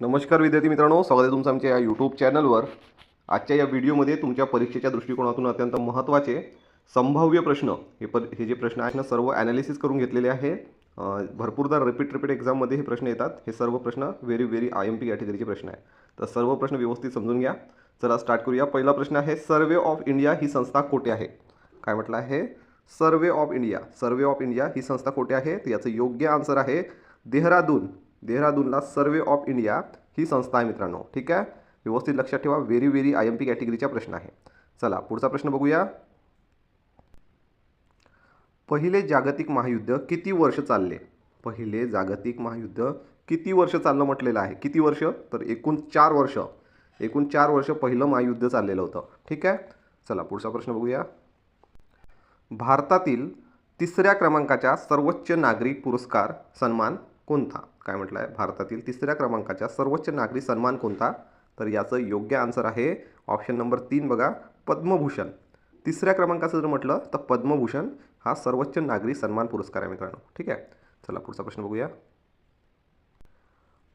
नमस्कार विद्यार्थी मित्रांनो स्वागत आहे तुमचं आमच्या या यूट्यूब चॅनलवर आजच्या या व्हिडिओमध्ये तुमच्या परीक्षेच्या दृष्टिकोनातून अत्यंत महत्त्वाचे संभाव्य प्रश्न हे पर हे जे प्रश्न आहेत ना सर्व ॲनालिसिस करून घेतलेले आहे भरपूरदा रिपीट रिपीट एक्झाममध्ये हे प्रश्न येतात. हे सर्व प्रश्न very very I M P कॅटेगरीचे प्रश्न आहे तर सर्व प्रश्न व्यवस्थित समजून घ्या. चला स्टार्ट करूया. पहिला प्रश्न आहे सर्वे ऑफ इंडिया ही संस्था कोठे आहे? काय म्हटलं आहे? Survey of India survey of India ही संस्था कोठे आहे? तर याचं योग्य आन्सर आहे देहरादून. देहरादूनला सर्वे ऑफ इंडिया ही संस्था आहे मित्रांनो. ठीक आहे? व्यवस्थित लक्षात ठेवा. Very very I M P कॅटेगरीचा प्रश्न आहे. चला पुढचा प्रश्न बघूया. पहिले जागतिक महायुद्ध किती वर्ष चालले? पहिले जागतिक महायुद्ध किती वर्ष चाललं म्हटलेलं आहे? किती वर्ष? तर एकूण चार वर्ष. एकूण चार वर्ष पहिलं महायुद्ध चाललेलं होतं. ठीक आहे? चला पुढचा प्रश्न बघूया. भारतातील तिसऱ्या क्रमांकाच्या सर्वोच्च नागरी पुरस्कार सन्मान कोणता? काय म्हटलं आहे भारतातील तिसऱ्या क्रमांकाच्या सर्वोच्च नागरी सन्मान कोणता? तर याचं योग्य आन्सर आहे ऑप्शन नंबर तीन बघा पद्मभूषण. तिसऱ्या क्रमांकाचं जर म्हटलं तर पद्मभूषण हा सर्वोच्च नागरी सन्मान पुरस्कार आहे मित्रांनो. ठीक आहे? चला पुढचा प्रश्न बघूया.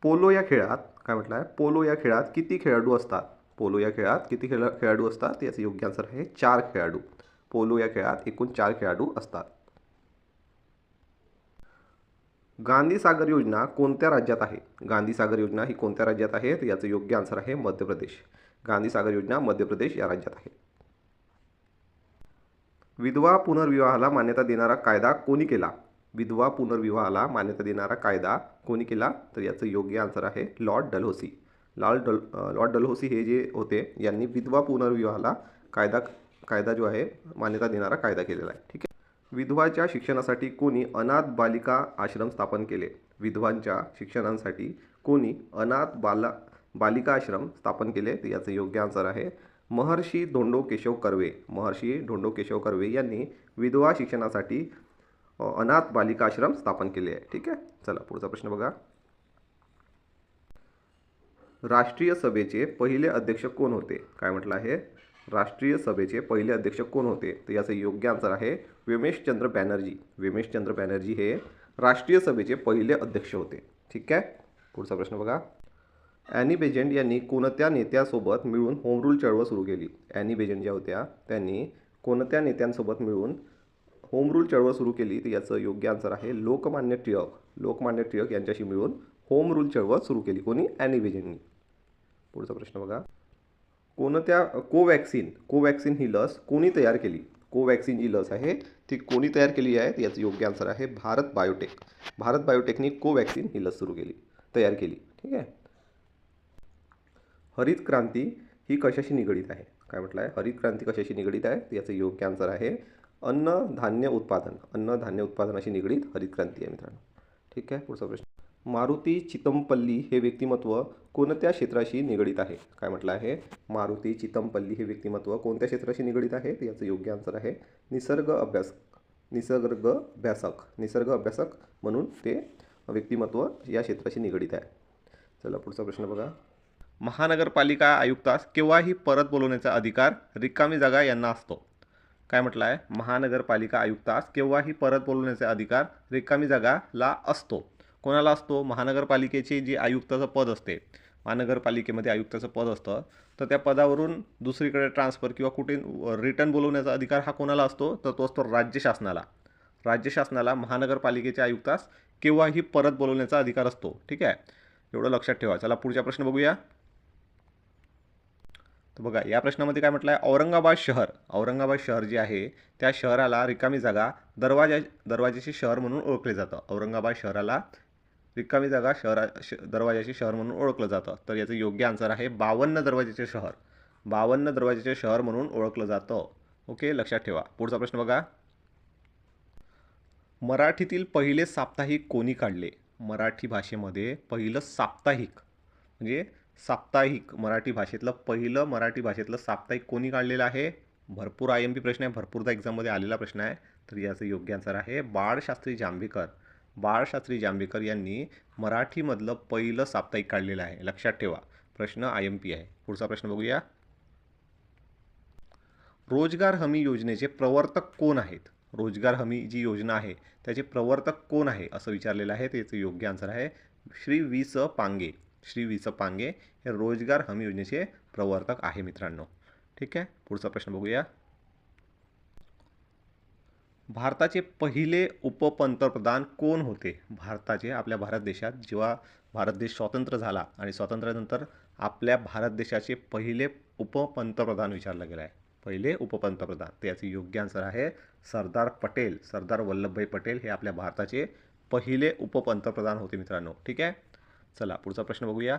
पोलो या खेळात काय म्हटलं आहे पोलो या खेळात किती खेळाडू असतात? पोलो या खेळात किती खेळ खेळाडू असतात? याचं योग्य आन्सर आहे चार खेळाडू. पोलो या खेळात एकूण चार खेळाडू असतात. गांधी सागर योजना कोणत्या राज्यात आहे? गांधी सागर योजना ही कोणत्या राज्यात आहे? तर याचं योग्य आन्सर आहे मध्य प्रदेश. गांधी सागर योजना मध्य प्रदेश या राज्यात आहे. विधवा पुनर्विवाहाला मान्यता देणारा कायदा कोणी केला? विधवा पुनर्विवाहाला मान्यता देणारा कायदा कोणी केला? तर याचं योग्य आन्सर आहे Lord Dalhousie. Lord dull Lord Dalhousie हे जे होते यांनी विधवा पुनर्विवाहाला कायदा कायदा जो आहे मान्यता देणारा कायदा केलेला आहे. ठीक आहे? विधवाच्या शिक्षणासाठी कोणी अनाथ बालिका आश्रम स्थापन केले. विधवांच्या शिक्षणासाठी कोणी अनाथ बाला बालिका आश्रम स्थापन केले तर याचं योग्य आन्सर आहे महर्षी धोंडो केशव कर्वे. महर्षी धोंडो केशव कर्वे यांनी विधवा शिक्षणासाठी अनाथ बालिका आश्रम स्थापन केले आहे. ठीक आहे? चला पुढचा प्रश्न बघा. राष्ट्रीय सभेचे पहिले अध्यक्ष कोण होते? काय म्हटलं आहे? राष्ट्रीय सभेचे पहिले अध्यक्ष कोण होते? तर याचं योग्य आन्सर आहे विमेशचंद्र बॅनर्जी. विमेशचंद्र बॅनर्जी हे राष्ट्रीय सभेचे पहिले अध्यक्ष होते. ठीक आहे? पुढचा प्रश्न बघा. ॲनी बेजंट यांनी कोणत्या नेत्यासोबत मिळून होम रूल चळवळ सुरू केली? ॲनी बेजंट ज्या होत्या त्यांनी कोणत्या नेत्यांसोबत मिळून होम रूल चळवळ सुरू केली? तर याचं योग्य आन्सर आहे लोकमान्य टिळक. लोकमान्य टिळक यांच्याशी मिळून होम रूल चळवळ सुरू केली. कोणी? ॲनी बेजंटनी. पुढचा प्रश्न बघा. कोणत्या कोवॅक्सिन कोवॅक्सिन ही लस कोणी तयार केली? कोवॅक्सिन जी लस आहे ती कोणी तयार केली आहे? याचं योग्य आन्सर आहे भारत बायोटेक. भारत बायोटेकनी कोवॅक्सिन ही लस सुरू केली तयार केली. ठीक आहे? हरित क्रांती ही कशाशी निगडीत आहे? काय म्हटलं आहे हरित क्रांती कशाशी निगडीत आहे? याचं योग्य आन्सर आहे अन्न धान्य उत्पादन. अन्न धान्य उत्पादनाशी निगडीत हरित क्रांती आहे मित्रांनो. ठीक आहे? पुढचा प्रश्न. मारुती चितमपल्ली हे व्यक्तिमत्व कोणत्या क्षेत्राशी निगडीत आहे? काय म्हटलं आहे? मारुती चितमपल्ली हे व्यक्तिमत्व कोणत्या क्षेत्राशी निगडीत आहे? याचं योग्य आन्सर आहे निसर्ग अभ्यास निसर्ग अभ्यासक निसर्ग अभ्यासक म्हणून ते व्यक्तिमत्व या क्षेत्राशी निगडीत आहे. चला पुढचा प्रश्न बघा. महानगरपालिका आयुक्तास केव्हाही परत बोलवण्याचा अधिकार रिकामी जागा यांना असतो. काय म्हटलं आहे? महानगरपालिका आयुक्तास केव्हाही परत बोलवण्याचा अधिकार रिकामी जागाला असतो. कोणाला असतो? महानगरपालिकेची जी आयुक्ताचं पद असते. महानगरपालिकेमध्ये आयुक्ताचं पद असतं. तर त्या पदावरून दुसरीकडे ट्रान्सफर किंवा कुठे रिटर्न बोलवण्याचा अधिकार हा कोणाला असतो? तर तो असतो राज्य शासनाला. राज्य शासनाला महानगरपालिकेच्या आयुक्तास केव्हाही परत बोलवण्याचा अधिकार असतो. ठीक आहे? एवढं लक्षात ठेवा. चला पुढचा प्रश्न बघूया. तर बघा या प्रश्नामध्ये काय म्हटलं आहे औरंगाबाद शहर. औरंगाबाद शहर जे आहे त्या शहराला रिकामी जागा दरवाजा दरवाजाचे शहर म्हणून ओळखले जातं. औरंगाबाद शहराला रिकामी जागा शहरा श दरवाजाचे शहर म्हणून ओळखलं जातं. तर याचं योग्य आन्सर आहे बावन्न दरवाजाचे शहर. बावन्न दरवाजाचे शहर म्हणून ओळखलं जातं. ओके लक्षात ठेवा. पुढचा प्रश्न बघा. मराठीतील पहिले साप्ताहिक कोणी काढले? मराठी भाषेमध्ये पहिलं साप्ताहिक. म्हणजे साप्ताहिक मराठी भाषेतलं पहिलं मराठी भाषेतलं साप्ताहिक कोणी काढलेलं आहे? भरपूर आय एम पी प्रश्न आहे. भरपूरदा एक्झाममध्ये आलेला प्रश्न आहे. तर याचं योग्य आन्सर आहे बाळशास्त्री जांभेकर. बाळशास्त्री जांभेकर यांनी मराठीमधलं पहिलं साप्ताहिक काढलेलं आहे. लक्षात ठेवा. प्रश्न आय एम पी आहे. पुढचा प्रश्न बघूया. रोजगार हमी योजनेचे प्रवर्तक कोण आहेत? रोजगार हमी जी योजना आहे त्याचे प्रवर्तक कोण आहे? असं विचारलेलं आहे. त्याचं योग्य आन्सर आहे श्री वी स पांगे. श्री वि स पांगे हे रोजगार हमी योजनेचे प्रवर्तक आहे मित्रांनो. ठीक आहे? पुढचा प्रश्न बघूया. भारताचे पहिले उपपंतप्रधान कोण होते? भारताचे आपल्या भारत देशात जेव्हा भारत देश स्वतंत्र झाला आणि स्वातंत्र्यानंतर आपल्या भारत देशाचे पहिले उपपंतप्रधान विचारलं गेला आहे पहिले उपपंतप्रधान. तर याचे योग्य आन्सर आहे सरदार पटेल. सरदार वल्लभभाई पटेल हे आपल्या भारताचे पहिले उपपंतप्रधान होते मित्रांनो. ठीक आहे? चला पुढचा प्रश्न बघूया.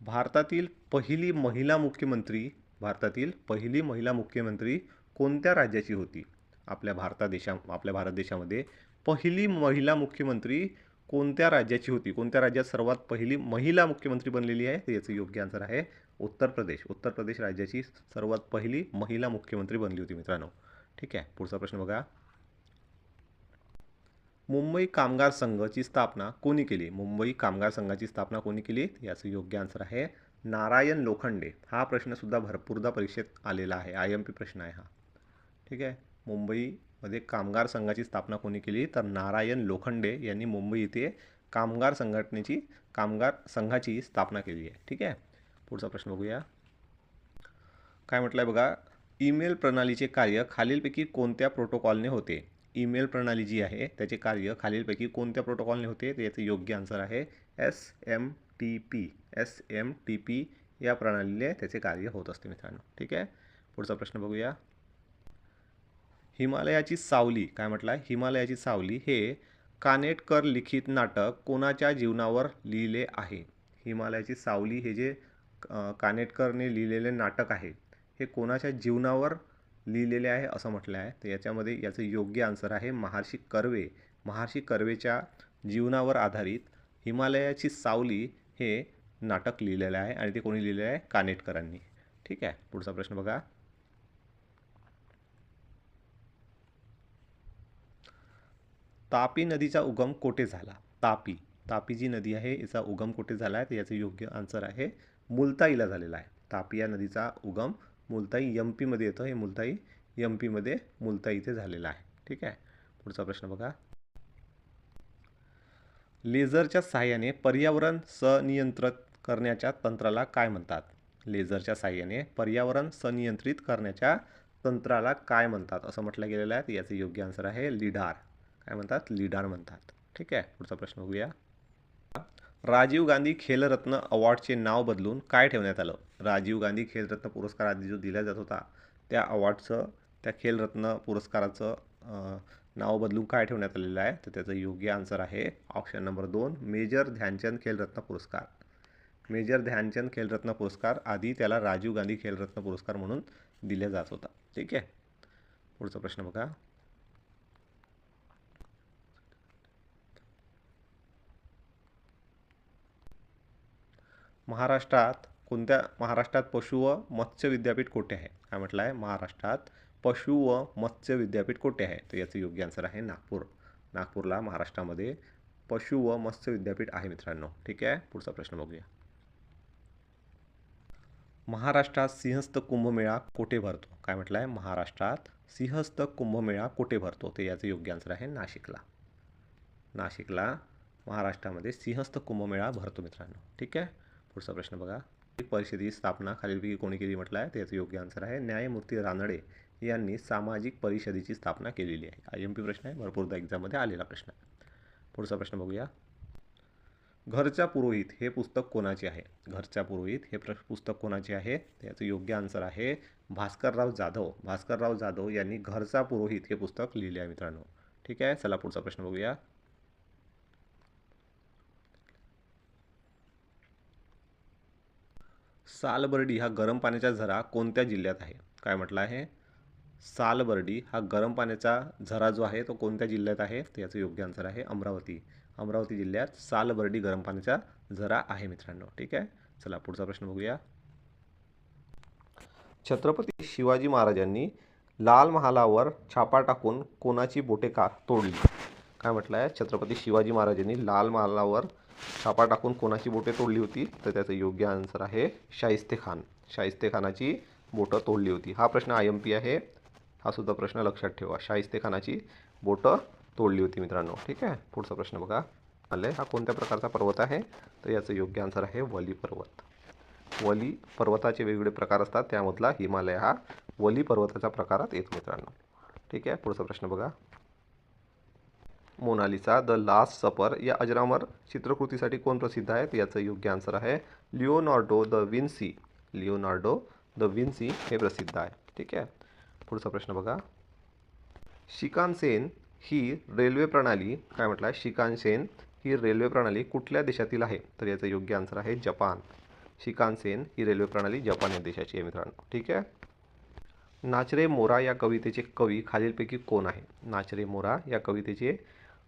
भारतातील पहिली महिला मुख्यमंत्री भारतातील पहिली महिला मुख्यमंत्री कोणत्या राज्याची होती? आपल्या भारता देशा आपल्या भारत देशामध्ये पहिली महिला मुख्यमंत्री कोणत्या राज्याची होती? कोणत्या राज्यात सर्वात पहिली महिला मुख्यमंत्री बनलेली आहे? तर याचं योग्य आन्सर आहे उत्तर प्रदेश. उत्तर प्रदेश राज्याची सर्वात पहिली महिला मुख्यमंत्री बनली होती मित्रांनो. ठीक आहे पुढचा प्रश्न बघा. मुंबई कामगार संघाची स्थापना कोणी केली? मुंबई कामगार संघाची स्थापना कोणी केली? याचं योग्य आन्सर आहे नारायण लोखंडे. हा प्रश्नसुद्धा भरपूरदा परीक्षेत आलेला आहे. आय एम पी प्रश्न आहे हा. ठीक आहे? मुंबईमध्ये कामगार संघाची स्थापना कोणी केली? तर नारायण लोखंडे यांनी मुंबई येथे कामगार संघटनेची कामगार संघाची स्थापना केली आहे. ठीक आहे? पुढचा प्रश्न बघूया. काय म्हटलं आहे बघा? ईमेल प्रणालीचे कार्य खालीलपैकी कोणत्या प्रोटोकॉलने होते? ईमेल प्रणाली जी आहे त्याचे कार्य खालीलपैकी कोणत्या प्रोटोकॉलने होते? तर याचं योग्य आन्सर आहे S M T P. S M T P या प्रणालीने त्याचे कार्य होत असते मित्रांनो. ठीक आहे? पुढचा प्रश्न बघूया. हिमालयाची सावली काय म्हटलं आहे हिमालयाची सावली हे कानेटकर लिखित नाटक कोणाच्या जीवनावर लिहिले आहे? हिमालयाची सावली हे जे कानेटकरने लिहिलेले नाटक आहे हे कोणाच्या जीवनावर लिहिलेले आहे असं म्हटलं आहे तर याच्यामध्ये याचं योग्य आन्सर आहे महर्षी कर्वे. महर्षी कर्वेच्या जीवनावर आधारित हिमालयाची सावली हे नाटक लिहिलेलं आहे आणि ते कोणी लिहिलेलं आहे? कानेटकरांनी. ठीक आहे? पुढचा प्रश्न बघा. तापी नदीचा उगम कोठे झाला? तापी. तापी जी नदी आहे याचा उगम कुठे झाला आहे? तर याचं योग्य आन्सर आहे मुलताईला झालेला आहे. तापी या नदीचा उगम मुलताई एम पीमध्ये येतं. हे मुलताई एम पीमध्ये मुलताई इथे झालेला आहे. ठीक आहे? पुढचा प्रश्न बघा. लेझरच्या सहाय्याने पर्यावरण सनियंत्रित करण्याच्या तंत्राला काय म्हणतात? लेझरच्या सहाय्याने पर्यावरण सनियंत्रित करण्याच्या तंत्राला काय म्हणतात? असं म्हटलं गेलेलं आहे. याचं योग्य आन्सर आहे लिडार. काय म्हणतात? लिडार म्हणतात. ठीक आहे? पुढचा प्रश्न बघूया. राजीव गांधी खेलरत्न अवॉर्डचे नाव बदलून काय ठेवण्यात आलं? राजीव गांधी खेलरत्न पुरस्कार आधी जो दिला जात होता त्या अवॉर्डचं त्या खेलरत्न पुरस्काराचं नाव बदलून काय ठेवण्यात आलेलं आहे? तर त्याचं योग्य आन्सर आहे ऑप्शन नंबर दोन मेजर ध्यानचंद खेलरत्न पुरस्कार. मेजर ध्यानचंद खेलरत्न पुरस्कार आधी त्याला राजीव गांधी खेलरत्न पुरस्कार म्हणून दिला जात होता. ठीक आहे? पुढचा प्रश्न बघा. महाराष्ट्रात कोणत्या महाराष्ट्रात पशु व मत्स्य विद्यापीठ कोठे आहे? काय म्हटलं आहे महाराष्ट्रात पशु व मत्स्य विद्यापीठ कोठे आहे? तर याचं योग्य आन्सर आहे नागपूर. नागपूरला महाराष्ट्रामध्ये पशु व मत्स्य विद्यापीठ आहे मित्रांनो. ठीक आहे? पुढचा प्रश्न बघूया. महाराष्ट्रात सिंहस्थ कुंभमेळा कोठे भरतो? काय म्हटलं आहे महाराष्ट्रात सिंहस्थ कुंभमेळा कोठे भरतो? ते याचं योग्य आन्सर आहे नाशिकला. नाशिकला महाराष्ट्रामध्ये सिंहस्थ कुंभमेळा भरतो मित्रांनो. ठीक आहे? पुढचा प्रश्न बघा. परिषदेची स्थापना खालीलपैकी कोणी केली म्हटलं आहे त्याचं योग्य आन्सर आहे. न्यायमूर्ती रानडे यांनी सामाजिक परिषदेची स्थापना केलेली आहे. आय एम पी प्रश्न आहे. भरपूरदा एक्झाममध्ये आलेला प्रश्न आहे. पुढचा प्रश्न बघूया. घरच्या पुरोहित हे पुस्तक कोणाचे आहे? घरच्या पुरोहित हे प्र पुस्तक कोणाचे आहे? त्याचं योग्य आन्सर आहे भास्करराव जाधव. भास्करराव जाधव यांनी घरचा पुरोहित हे पुस्तक लिहिले आहे मित्रांनो. ठीक आहे? चला पुढचा प्रश्न बघूया. सालबर्डी हा गरम पाण्याचा झरा कोणत्या जिल्ह्यात आहे? काय म्हटलं आहे? सालबर्डी हा गरम पाण्याचा झरा जो आहे तो कोणत्या जिल्ह्यात आहे? तर याचं योग्य आन्सर आहे अमरावती. अमरावती जिल्ह्यात सालबर्डी गरम पाण्याचा झरा आहे मित्रांनो. ठीक आहे? चला पुढचा प्रश्न बघूया. छत्रपती शिवाजी महाराजांनी लाल महालावर छापा टाकून कोणाची बोटे का तोडली? काय म्हटलं आहे? छत्रपती शिवाजी महाराजांनी लाल महालावर छापा टाकून कोणाची बोटे तोडली होती तर त्याचं योग्य आन्सर आहे शाहिस्ते खान. शाहिस्ते खानाची बोटं तोडली होती. हा प्रश्न आय एम पी आहे. हा सुद्धा प्रश्न लक्षात ठेवा. शाहिस्ते खानाची बोटं तोडली होती मित्रांनो. ठीक आहे? पुढचा प्रश्न बघा. आलं. हा कोणत्या प्रकारचा पर्वत आहे? तर याचं योग्य आन्सर आहे वली पर्वत. वली पर्वताचे वेगवेगळे प्रकार असतात. त्यामधला हिमालय हा वली पर्वताच्या प्रकारात येतो मित्रांनो. ठीक आहे? पुढचा प्रश्न बघा. मोनालिसा द लास्ट सपर या अजरामर चित्रकृतीसाठी कोण प्रसिद्ध आहेत? याचं योग्य आन्सर आहे Leonardo da Vinci. Leonardo da Vinci हे प्रसिद्ध आहे. ठीक आहे? पुढचा प्रश्न बघा. शिकानसेन ही रेल्वे प्रणाली काय म्हटलं आहे शिकानसेन ही रेल्वे प्रणाली कुठल्या देशातील आहे? तर याचं योग्य आन्सर आहे जपान. शिकानसेन ही रेल्वे प्रणाली जपान या देशाची आहे मित्रांनो. ठीक आहे? नाचरे मोरा या कवितेचे कवी खालीलपैकी कोण आहे? नाचरे मोरा या कवितेचे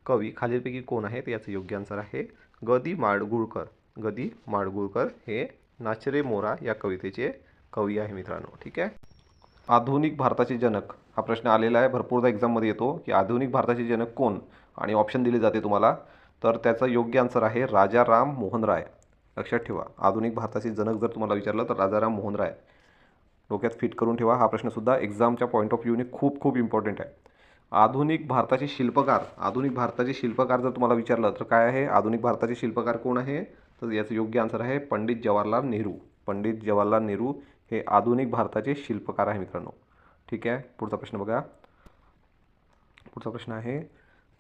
कवी खालीलपैकी कोण आहेत? याचं योग्य आन्सर आहे गदी माडगुळकर. गदी माडगुळकर हे नाचरे मोरा या कवितेचे कवी आहे मित्रांनो. ठीक आहे? आधुनिक भारताचे जनक. हा प्रश्न आलेला आहे. भरपूरदा एक्झाममध्ये येतो की आधुनिक भारताचे जनक कोण? आणि ऑप्शन दिले जाते तुम्हाला. तर त्याचं योग्य आन्सर आहे राजा राम मोहन राय. लक्षात ठेवा. आधुनिक भारताचे जनक जर तुम्हाला विचारलं तर राजाराम मोहन राय. डोक्यात फिट करून ठेवा. हा प्रश्नसुद्धा एक्झामच्या पॉईंट ऑफ व्ह्यूने खूप खूप इम्पॉर्टंट आहे. आधुनिक भारताचे शिल्पकार आधुनिक भारताचे शिल्पकार जर तुम्हाला विचारलं तर काय आहे? आधुनिक भारताचे शिल्पकार कोण आहे? तर याचं योग्य आन्सर आहे पंडित जवाहरलाल नेहरू. पंडित जवाहरलाल नेहरू हे आधुनिक भारताचे शिल्पकार आहे मित्रांनो. ठीक आहे? पुढचा प्रश्न बघा. पुढचा प्रश्न आहे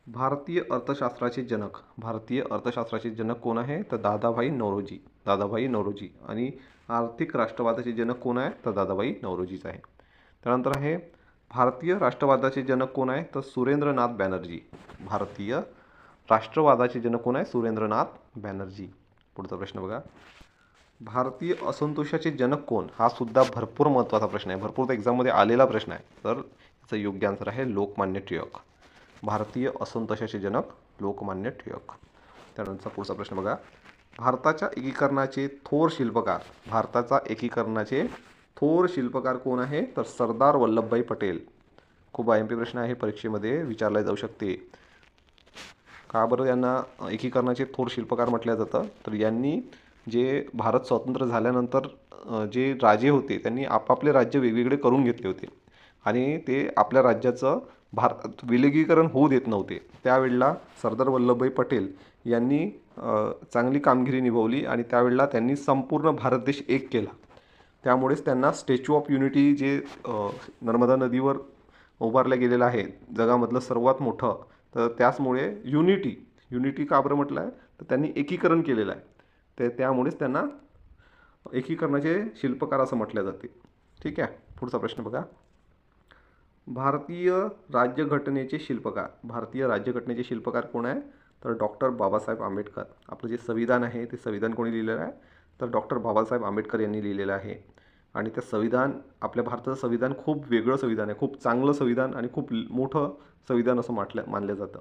भारतीय अर्थशास्त्राचे जनक भारतीय अर्थशास्त्राचे जनक कोण आहे? तर दादाभाई नौरोजी. दादाभाई नौरोजी. आणि आर्थिक राष्ट्रवादाचे जनक कोण आहे? तर दादाभाई नौरोजीच आहे. त्यानंतर आहे भारतीय राष्ट्रवादाचे जनक कोण आहे? तर सुरेंद्रनाथ बॅनर्जी. भारतीय राष्ट्रवादाचे जनक कोण आहे? सुरेंद्रनाथ बॅनर्जी. पुढचा प्रश्न बघा. भारतीय असंतोषाचे जनक कोण? हा सुद्धा भरपूर महत्त्वाचा प्रश्न आहे. भरपूर एक्झाममध्ये आलेला प्रश्न आहे. तर याचं योग्य आन्सर आहे लोकमान्य टिळक. भारतीय असंतोषाचे जनक लोकमान्य टिळक. त्यानंतर पुढचा प्रश्न बघा. भारताच्या एकीकरणाचे थोर शिल्पकार भारताचा एकीकरणाचे थोर शिल्पकार कोण आहे? तर सरदार वल्लभभाई पटेल. खूप आय एम पी प्रश्न आहे परीक्षेमध्ये विचारला जाऊ शकते. का बरं यांना एकीकरणाचे थोर शिल्पकार म्हटलं जातं? तर यांनी जे भारत स्वतंत्र झाल्यानंतर जे राजे होते त्यांनी आपापले राज्य वेगवेगळे करून घेतले होते. आणि ते आपल्या राज्याचं भारत विलगीकरण होऊ देत नव्हते. त्यावेळेला सरदार वल्लभभाई पटेल यांनी चांगली कामगिरी निभावली आणि त्यावेळेला त्यांनी संपूर्ण भारत देश एक केला. त्यामुळेच त्यांना स्टॅच्यू ऑफ युनिटी जे नर्मदा नदीवर उभारलं गेलेलं आहे जगामधलं सर्वात मोठं तर त्याचमुळे युनिटी युनिटी का बरं म्हटलं आहे तर त्यांनी एकीकरण केलेलं आहे. ते त्यामुळेच त्यांना एकीकरणाचे शिल्पकार असं म्हटले जाते. ठीक आहे? पुढचा प्रश्न बघा. भारतीय राज्यघटनेचे शिल्पकार भारतीय राज्यघटनेचे शिल्पकार कोण आहे? तर डॉक्टर बाबासाहेब आंबेडकर. आपलं जे संविधान आहे ते संविधान कोणी लिहिलेलं आहे? तर डॉक्टर बाबासाहेब आंबेडकर यांनी लिहिलेलं आहे. आणि ते संविधान आपल्या भारताचं संविधान खूप वेगळं संविधान आहे. खूप चांगलं संविधान आणि खूप मोठं संविधान असं म्हटलं मानलं जातं.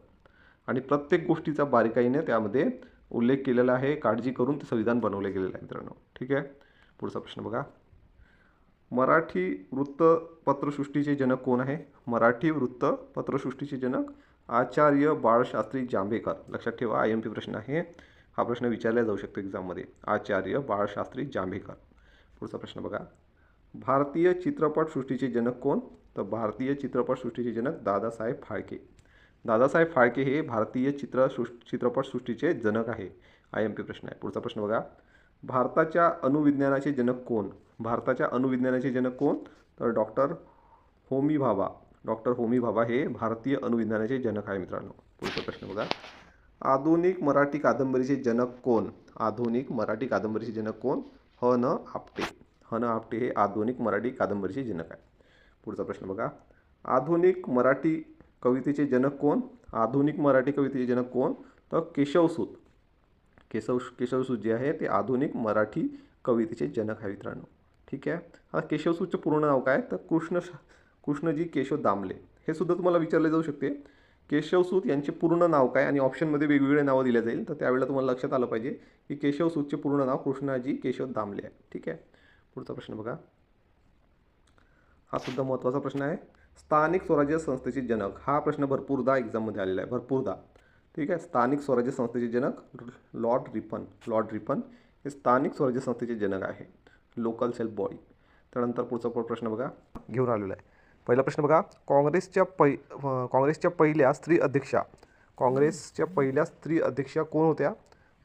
आणि प्रत्येक गोष्टीचा बारीकाईने त्यामध्ये उल्लेख केलेला आहे काळजी करून ते संविधान बनवलं गेलेलं आहे मित्रांनो. ठीक आहे? पुढचा प्रश्न बघा. मराठी वृत्तपत्रसृष्टीचे जनक कोण आहे? मराठी वृत्तपत्रसृष्टीचे जनक आचार्य बाळशास्त्री जांभेकर. लक्षात ठेवा आय एम पी प्रश्न आहे. हा प्रश्न विचारला जाऊ शकतो एक्झाममध्ये आचार्य बाळशास्त्री जांभेकर. पुढचा प्रश्न बघा. भारतीय चित्रपटसृष्टीचे जनक कोण? तर भारतीय चित्रपटसृष्टीचे जनक दादासाहेब फाळके. दादासाहेब फाळके हे भारतीय चित्रसृ चित्रपटसृष्टीचे जनक आहे. आय एम पी प्रश्न आहे. पुढचा प्रश्न बघा. भारताच्या अणुविज्ञानाचे जनक कोण? भारताच्या अणुविज्ञानाचे जनक कोण? तर डॉक्टर होमी भाभा. डॉक्टर होमी भाभा हे भारतीय अणुविज्ञानाचे जनक आहे मित्रांनो. पुढचा प्रश्न बघा. आधुनिक मराठी कादंबरीचे जनक कोण? आधुनिक मराठी कादंबरीचे जनक कोण? ह न आपटे. ह न आपटे हे आधुनिक मराठी कादंबरीचे जनक आहे पुढचा प्रश्न बघा. आधुनिक मराठी कवितेचे जनक कोण? आधुनिक मराठी कवितेचे जनक कोण? तर केशवसूत केशव केशवसूत जे आहे ते आधुनिक मराठी कवितेचे जनक आहे मित्रांनो. ठीक आहे? हा केशवसूतचं पूर्ण नाव काय? तर कृष्ण कृष्णजी केशव दामले. हे सुद्धा तुम्हाला विचारले जाऊ शकते. केशवसूत यांचे पूर्ण नाव काय? आणि ऑप्शनमध्ये वेगवेगळे नावं दिले जाईल. तर त्यावेळेला तुम्हाला लक्षात आलं पाहिजे की केशवसूतचे पूर्ण नाव कृष्णाजी केशव दामले आहे. ठीक आहे? पुढचा प्रश्न बघा. हा सुद्धा महत्त्वाचा प्रश्न आहे. स्थानिक स्वराज्य संस्थेचे जनक. हा प्रश्न भरपूरदा एक्झाममध्ये आलेला आहे. भरपूरदा ठीक आहे? स्थानिक स्वराज्य संस्थेचे जनक लॉर्ड रिपन. लॉर्ड रिपन हे स्थानिक स्वराज्य संस्थेचे जनक आहे लोकल सेल्फ बॉडी त्यानंतर पुढचा प्रश्न बघा. घेऊन आलेला आहे. पहिला प्रश्न बघा. काँग्रेसच्या पै काँग्रेसच्या पहिल्या स्त्री अध्यक्षा. काँग्रेसच्या पहिल्या स्त्री अध्यक्षा कोण होत्या?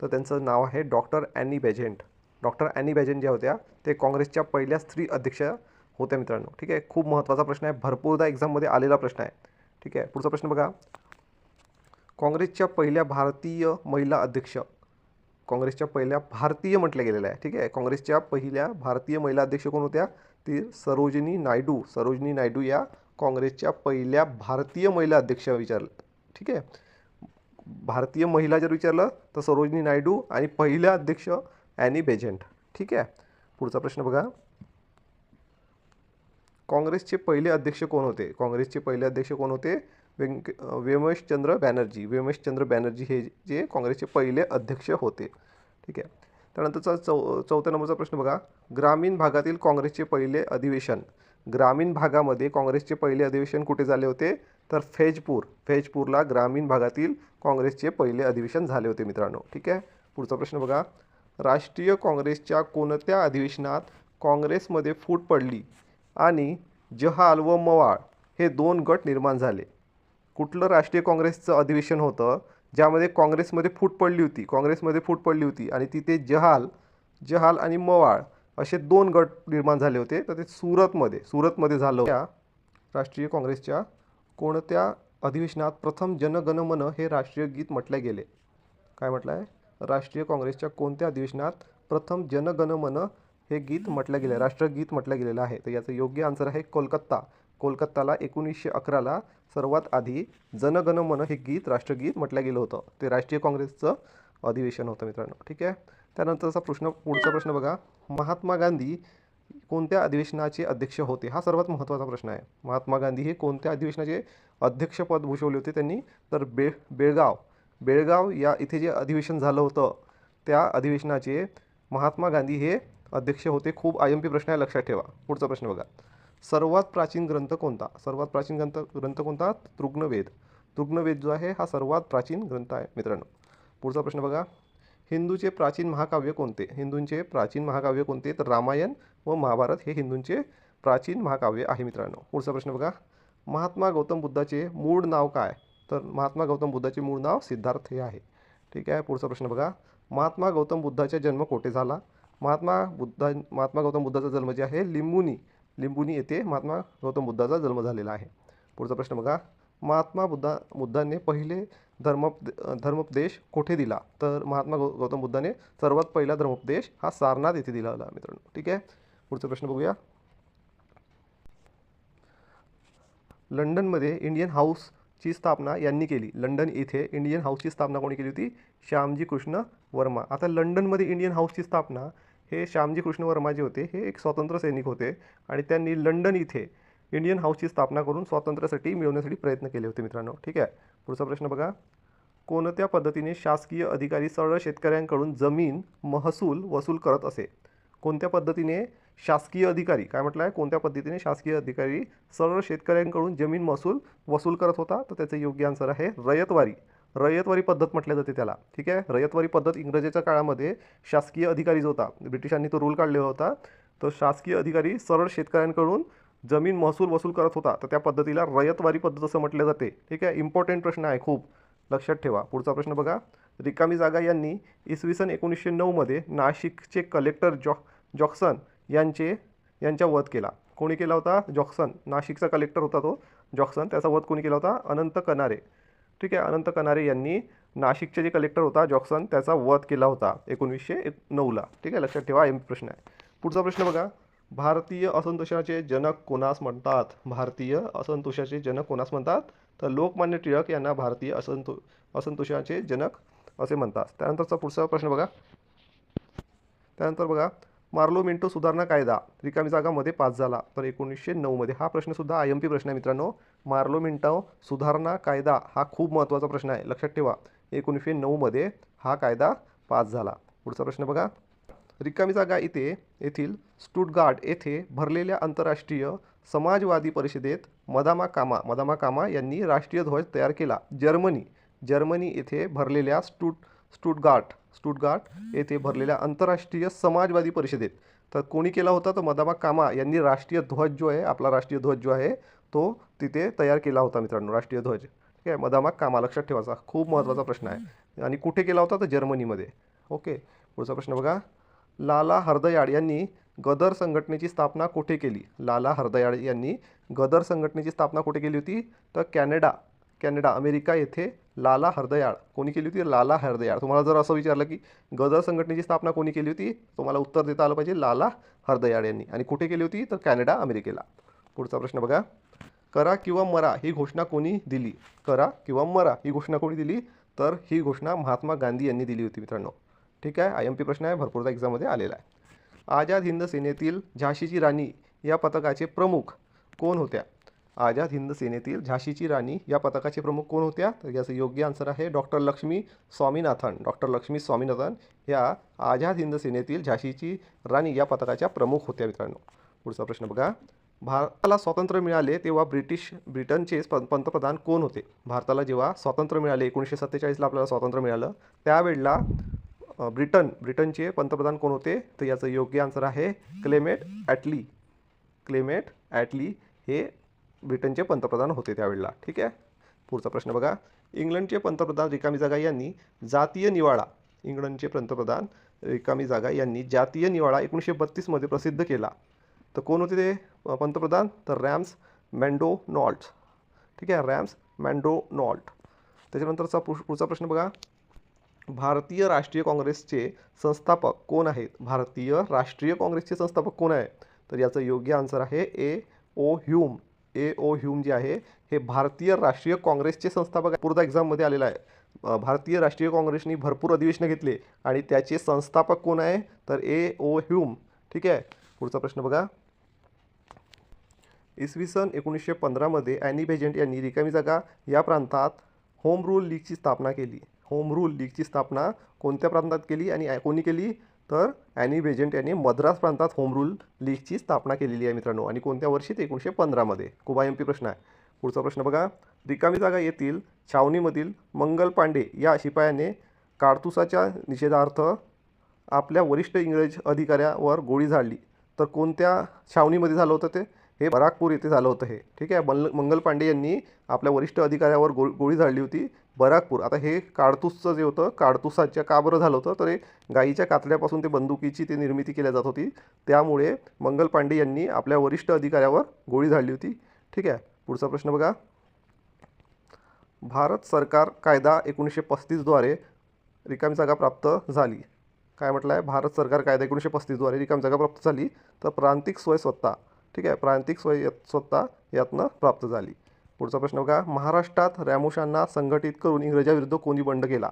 तर त्यांचं नाव आहे doctor Annie Besant. Doctor Annie Besant ज्या होत्या ते काँग्रेसच्या पहिल्या स्त्री अध्यक्षा होत्या मित्रांनो. ठीक आहे? खूप महत्त्वाचा प्रश्न आहे. भरपूरदा एक्झाममध्ये आलेला प्रश्न आहे. ठीक आहे? पुढचा प्रश्न बघा. काँग्रेसच्या पहिल्या भारतीय महिला अध्यक्ष. काँग्रेसच्या पहिल्या भारतीय म्हटलं गेलेलं आहे. ठीक आहे? काँग्रेसच्या पहिल्या भारतीय महिला अध्यक्ष कोण होत्या? ती सरोजिनी नायडू सरोजिनी नायडू या काँग्रेसच्या पहिल्या भारतीय महिला अध्यक्ष विचारलं ठीक आहे? भारतीय महिला जर विचारलं तर सरोजिनी नायडू आणि पहिल्या अध्यक्ष ॲनी बेजेंट. ठीक आहे? पुढचा प्रश्न बघा. काँग्रेसचे पहिले अध्यक्ष कोण होते? काँग्रेसचे पहिले अध्यक्ष कोण होते? व्यंक व्यमेशचंद्र बॅनर्जी. व्यमेशचंद्र बॅनर्जी हे जे काँग्रेसचे पहिले अध्यक्ष होते. ठीक आहे? त्यानंतरचा चौ चौथ्या नंबरचा प्रश्न बघा. ग्रामीण भागातील काँग्रेसचे पहिले अधिवेशन. ग्रामीण भागामध्ये काँग्रेसचे पहिले अधिवेशन कुठे झाले होते? तर फैजपूर. फैजपूरला ग्रामीण भागातील काँग्रेसचे पहिले अधिवेशन झाले होते मित्रांनो. ठीक आहे? पुढचा प्रश्न बघा. राष्ट्रीय काँग्रेसच्या कोणत्या अधिवेशनात काँग्रेसमध्ये फूट पडली आणि जहाल व मवाळ हे दोन गट निर्माण झाले? कुठलं राष्ट्रीय काँग्रेसचं अधिवेशन होतं? ज्यामध्ये काँग्रेसमध्ये फूट पडली होती काँग्रेसमध्ये फूट पडली होती आणि तिथे जहाल जहाल आणि मवाळ असे दोन गट निर्माण झाले होते. तर ते सुरतमध्ये सुरतमध्ये झालं त्या राष्ट्रीय काँग्रेसच्या कोणत्या अधिवेशनात प्रथम जनगणमन हे राष्ट्रीय गीत म्हटले गेले? काय म्हटलं आहे राष्ट्रीय काँग्रेसच्या कोणत्या अधिवेशनात प्रथम जनगणमन हे गीत म्हटलं गेलं राष्ट्रगीत म्हटलं गेलेलं आहे? तर याचं योग्य आन्सर आहे कोलकाता. कोलकाताला एकोणीसशे अकराला सर्वात आधी जनगणमन हे गीत राष्ट्रगीत म्हटलं गेलं होतं. ते राष्ट्रीय काँग्रेसचं अधिवेशन होतं मित्रांनो. ठीक आहे? त्यानंतरचा प्रश्न पुढचा प्रश्न बघा. महात्मा गांधी कोणत्या अधिवेशनाचे अध्यक्ष होते? हा सर्वात महत्त्वाचा प्रश्न आहे. महात्मा गांधी हे कोणत्या अधिवेशनाचे अध्यक्षपद भूषवले होते त्यांनी? तर बे बेळगाव. बेळगाव या इथे जे अधिवेशन झालं होतं त्या अधिवेशनाचे महात्मा गांधी हे अध्यक्ष होते. खूप आय एम पी प्रश्न आहे लक्षात ठेवा. पुढचा प्रश्न बघा. सर्वात प्राचीन ग्रंथ कोणता? सर्वात प्राचीन ग्रंथ ग्रंथ कोणता? तृग्णवेद. तृग्णवेद जो आहे हा सर्वात प्राचीन ग्रंथ आहे मित्रांनो. पुढचा प्रश्न बघा. हिंदूचे प्राचीन महाकाव्य कोणते? हिंदूंचे प्राचीन महाकाव्य कोणते? तर रामायण व महाभारत हे हिंदूंचे प्राचीन महाकाव्य आहे मित्रांनो. पुढचा प्रश्न बघा. महात्मा गौतम बुद्धाचे मूळ नाव काय? तर महात्मा गौतम बुद्धाचे मूळ नाव सिद्धार्थ हे आहे. ठीक आहे पुढचा प्रश्न बघा. महात्मा गौतम बुद्धाचा जन्म कोठे झाला? महात्मा बुद्धा महात्मा गौतम बुद्धाचा जन्म जे आहे लिंबुनी लिंबुनी येथे महात्मा गौतम बुद्धाचा जन्म झालेला आहे. पुढचा प्रश्न बघा. महात्मा बुद्धा बुद्धाने पहिले धर्म धर्मोपदेश कोठे दिला? तर महात्मा गौ गौतम बुद्धाने सर्वात पहिला धर्मोपदेश हा सारनाथ येथे दिला होता मित्रांनो. ठीक आहे? पुढचा प्रश्न बघूया. लंडनमध्ये इंडियन हाऊसची स्थापना यांनी केली. लंडन येथे इंडियन हाऊसची स्थापना कोणी केली होती? श्यामजी कृष्ण वर्मा. आता लंडनमध्ये इंडियन हाऊसची स्थापना हे श्यामजी कृष्ण वर्मा जे होते. हे एक स्वातंत्र्य सैनिक होते आणि त्यांनी लंडन इथे इंडियन हाऊसची स्थापना करून स्वातंत्र्यासाठी मिळवण्यासाठी प्रयत्न केले होते मित्रांनो. ठीक आहे? पुढचा प्रश्न बघा. कोणत्या पद्धतीने शासकीय अधिकारी सरळ शेतकऱ्यांकडून जमीन महसूल वसूल करत असे? कोणत्या पद्धतीने शासकीय अधिकारी काय म्हटलं आहे? कोणत्या पद्धतीने शासकीय अधिकारी सरळ शेतकऱ्यांकडून जमीन महसूल वसूल करत होता? तर त्याचं योग्य आन्सर आहे रयतवारी. रयतवारी पद्धत म्हटल्या जाते त्याला. ठीक आहे? रयतवारी पद्धत इंग्रजीच्या काळामध्ये शासकीय अधिकारी जो होता. ब्रिटिशांनी तो रूल काढलेला होता. तो शासकीय अधिकारी सरळ शेतकऱ्यांकडून जमीन महसूल वसूल करत होता. तर त्या पद्धतीला रयतवारी पद्धत असं म्हटलं जाते. ठीक आहे? इम्पॉर्टंट प्रश्न आहे खूप. लक्षात ठेवा. पुढचा प्रश्न बघा. रिकामी जागा यांनी इसवी सन एकोणीसशे नऊमध्ये नाशिकचे कलेक्टर जॉ जॉक्सन यांचे यांचा वध केला. कोणी केला होता? जॉक्सन. नाशिकचा कलेक्टर होता तो. जॉक्सन. त्याचा वध कोणी केला होता? अनंत कनारे. ठीक आहे अनंत कनारे यांनी नाशिकचे जे कलेक्टर होता जॉक्सन त्याचा वध केला होता एकोणीसशे एक नऊला. ठीक आहे? लक्षात ठेवा एम प्रश्न आहे. पुढचा प्रश्न बघा. भारतीय असंतोषाचे जनक कोणास म्हणतात? भारतीय असंतोषाचे जनक कोणास म्हणतात? तर लोकमान्य टिळक यांना भारतीय असंतो असंतोषाचे जनक असे म्हणतात. त्यानंतरचा पुढचा प्रश्न बघा. त्यानंतर बघा. मार्लो मिंटो सुधारणा कायदा. रिकामी जागामध्ये पास झाला. तर एकोणीसशे नऊमध्ये हा प्रश्नसुद्धा आय एम पी प्रश्न आहे मित्रांनो. मार्लो मिंटो सुधारणा कायदा हा खूप महत्त्वाचा प्रश्न आहे. लक्षात ठेवा एकोणीसशे नऊमध्ये हा कायदा पास झाला. पुढचा प्रश्न बघा. रिकामी जागा इथे येथील स्टुटगार्ड येथे भरलेल्या आंतरराष्ट्रीय समाजवादी परिषदेत मदामा कामा मदामा कामा यांनी राष्ट्रीय ध्वज तयार केला. जर्मनी जर्मनी येथे भरलेल्या स्टुट स्टुटगार्ट स्टुटगार्ट येथे भरलेल्या आंतरराष्ट्रीय समाजवादी परिषदेत. तर कोणी केला होता? तर मदामा कामा यांनी राष्ट्रीय ध्वज जो आहे आपला राष्ट्रीय ध्वज जो आहे तो तिथे तयार केला होता मित्रांनो राष्ट्रीय ध्वज. ठीक आहे? मधामाग कामा लक्षात ठेवायचा. खूप महत्त्वाचा प्रश्न आहे. आणि कुठे केला होता? तर जर्मनीमध्ये. ओके? पुढचा प्रश्न बघा. लाला हरदयाळ यांनी गदर संघटनेची स्थापना कुठे केली? लाला हरदयाळ यांनी गदर संघटनेची स्थापना कुठे केली होती? तर कॅनडा कॅनडा अमेरिका येथे लाला हरदयाळ. कोणी केली होती? लाला हरदयाळ. तुम्हाला जर असं विचारलं की गदर संघटनेची स्थापना कोणी केली होती? तुम्हाला उत्तर देता आलं पाहिजे लाला हरदयाळ यांनी. आणि कुठे केली होती? तर कॅनडा अमेरिकेला. पुढचा प्रश्न बघा. करा किंवा मरा ही घोषणा कोणी दिली? करा किंवा मरा ही घोषणा कोणी दिली? तर ही घोषणा महात्मा गांधी यांनी दिली होती मित्रांनो. ठीक आहे? आय एम पी प्रश्न आहे. भरपूरदा एक्झाममध्ये आलेला आहे. आझाद हिंद सेनेतील झाशीची राणी या पथकाचे प्रमुख कोण होत्या? आझाद हिंद सेनेतील झाशीची राणी या पथकाचे प्रमुख कोण होत्या? तर याचं योग्य आन्सर आहे डॉक्टर लक्ष्मी स्वामीनाथन. डॉक्टर लक्ष्मी स्वामीनाथन ह्या आझाद हिंद सेनेतील झाशीची राणी या पथकाच्या प्रमुख होत्या मित्रांनो. पुढचा प्रश्न बघा. भारताला स्वातंत्र्य मिळाले तेव्हा ब्रिटिश ब्रिटनचे पंतप्रधान कोण होते? भारताला जेव्हा स्वातंत्र्य मिळाले एकोणीसशे सत्तेचाळीसला आपल्याला स्वातंत्र्य मिळालं त्यावेळेला ब्रिटन ब्रिटनचे पंतप्रधान कोण होते? तर याचं योग्य आन्सर आहे क्लेमेट ॲटली. क्लेमेट ॲटली हे ब्रिटनचे पंतप्रधान होते त्यावेळेला. ठीक आहे? पुढचा प्रश्न बघा. इंग्लंडचे पंतप्रधान रिकामी जागा यांनी जातीय निवाडा इंग्लंडचे पंतप्रधान रिकामी जागा यांनी जातीय निवाडा एकोणीसशे बत्तीसमध्ये प्रसिद्ध केला. तर कोण होते ते पंतप्रधान तर रॅम्स मँडो नॉल्ट ठीक आहे रॅम्स मँडो नॉल्ट त्याच्यानंतरचा पुढ- पुढचा प्रश्न बघा. भारतीय राष्ट्रीय काँग्रेसचे संस्थापक कोण आहेत? भारतीय राष्ट्रीय काँग्रेसचे संस्थापक कोण आहे? तर याचं योग्य आन्सर आहे ए ओ ह्यूम. ए ओ ह्यूम जे आहे हे भारतीय राष्ट्रीय काँग्रेसचे संस्थापक आहे. एक्झाममध्ये आलेला आहे. भारतीय राष्ट्रीय काँग्रेसनी भरपूर अधिवेशनं घेतले आणि त्याचे संस्थापक कोण आहे? तर ए ओ ह्यूम. ठीक आहे पुढचा प्रश्न बघा. इसवी सन एकोणीसशे पंधरामध्ये ॲनी बेजंट यांनी रिकामी जागा या प्रांतात होम रूल लीगची स्थापना केली. होम रूल लीगची स्थापना कोणत्या प्रांतात केली आणि कोणी केली? तर ॲनी बेजंट यांनी मद्रास प्रांतात होम रूल लीगची स्थापना केलेली आहे मित्रांनो. आणि कोणत्या वर्षी? ते एकोणीसशे पंधरामध्ये खूप एम पी प्रश्न आहे. पुढचा प्रश्न बघा. रिकामी जागा येथील छावणीमधील मंगल पांडे या शिपायाने काडतुसाच्या निषेधार्थ आपल्या वरिष्ठ इंग्रज अधिकाऱ्यावर गोळी झाडली. तर कोणत्या छावणीमध्ये झालं होतं ते? हे बराकपूर येथे झालं होतं हे. ठीक आहे? मल मंगल पांडे यांनी आपल्या वरिष्ठ अधिकाऱ्यावर गो गोळी झाडली होती बराकपूर. आता हे काडतूसचं जे होतं काडतुसाच्या का बरं झालं होतं? तर हे गाईच्या कातल्यापासून ते बंदुकीची ते निर्मिती केल्या जात होती. त्यामुळे मंगल पांडे यांनी आपल्या वरिष्ठ अधिकाऱ्यावर गोळी झाडली होती. ठीक आहे? पुढचा प्रश्न बघा. भारत सरकार कायदा एकोणीसशे पस्तीसद्वारे रिकामी जागा प्राप्त झाली. काय म्हटलं आहे भारत सरकार कायदा एकोणीसशे पस्तीसद्वारे रिकामी जागा प्राप्त झाली. तर प्रांतिक स्वयंसत्ता. स्वतः ठीक आहे? प्रांतिक स्वय स्वतः यातनं प्राप्त झाली. पुढचा प्रश्न बघा. महाराष्ट्रात रॅमोशांना संघटित करून इंग्रजाविरुद्ध कोणी बंड केला?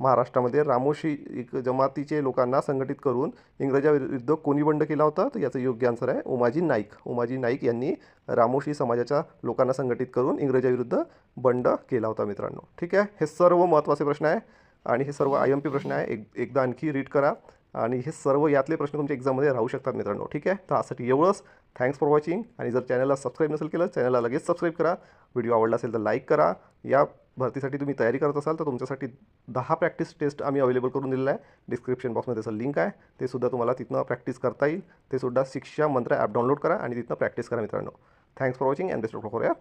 महाराष्ट्रामध्ये रामोशी एक जमातीचे लोकांना संघटित करून इंग्रजाविरुद्ध कोणी बंड केला होता? तर याचं योग्य आन्सर आहे उमाजी नाईक. उमाजी नाईक यांनी रामोशी समाजाच्या लोकांना संघटित करून इंग्रजाविरुद्ध बंड केला होता मित्रांनो. ठीक आहे? हे सर्व महत्त्वाचे प्रश्न आहे आणि हे सर्व आय एम पी प्रश्न आहे. एक एकदा आणखी रीड करा आणि हे सर्व यातले प्रश्न तुमच्या एक्झाममध्ये राहू शकतात मित्रांनो. ठीक आहे? तर यासाठी एवढंच. थँक्स फॉर वॉचिंग आणि जर चॅनलला सबस्क्राईब नसेल केलं चॅनलला लगेच सबस्क्राईब करा. व्हिडिओ आवडला असेल तर लाईक करा. या भरतीसाठी तुम्ही तयारी करत असाल तर तुमच्यासाठी दहा प्रॅक्टिस टेस्ट आम्ही अवेलेबल करून दिलेला आहे. डिस्क्रिप्शन बॉक्समध्ये त्याचं लिंक आहे. ते सुद्धा तुम्हाला तिथनं प्रॅक्टिस करता येईल. ते सुद्धा शिक्षा मंत्र ॲप डाउनलोड करा आणि तिथनं प्रॅक्टिस करा मित्रांनो. Thanks for watching and best of for your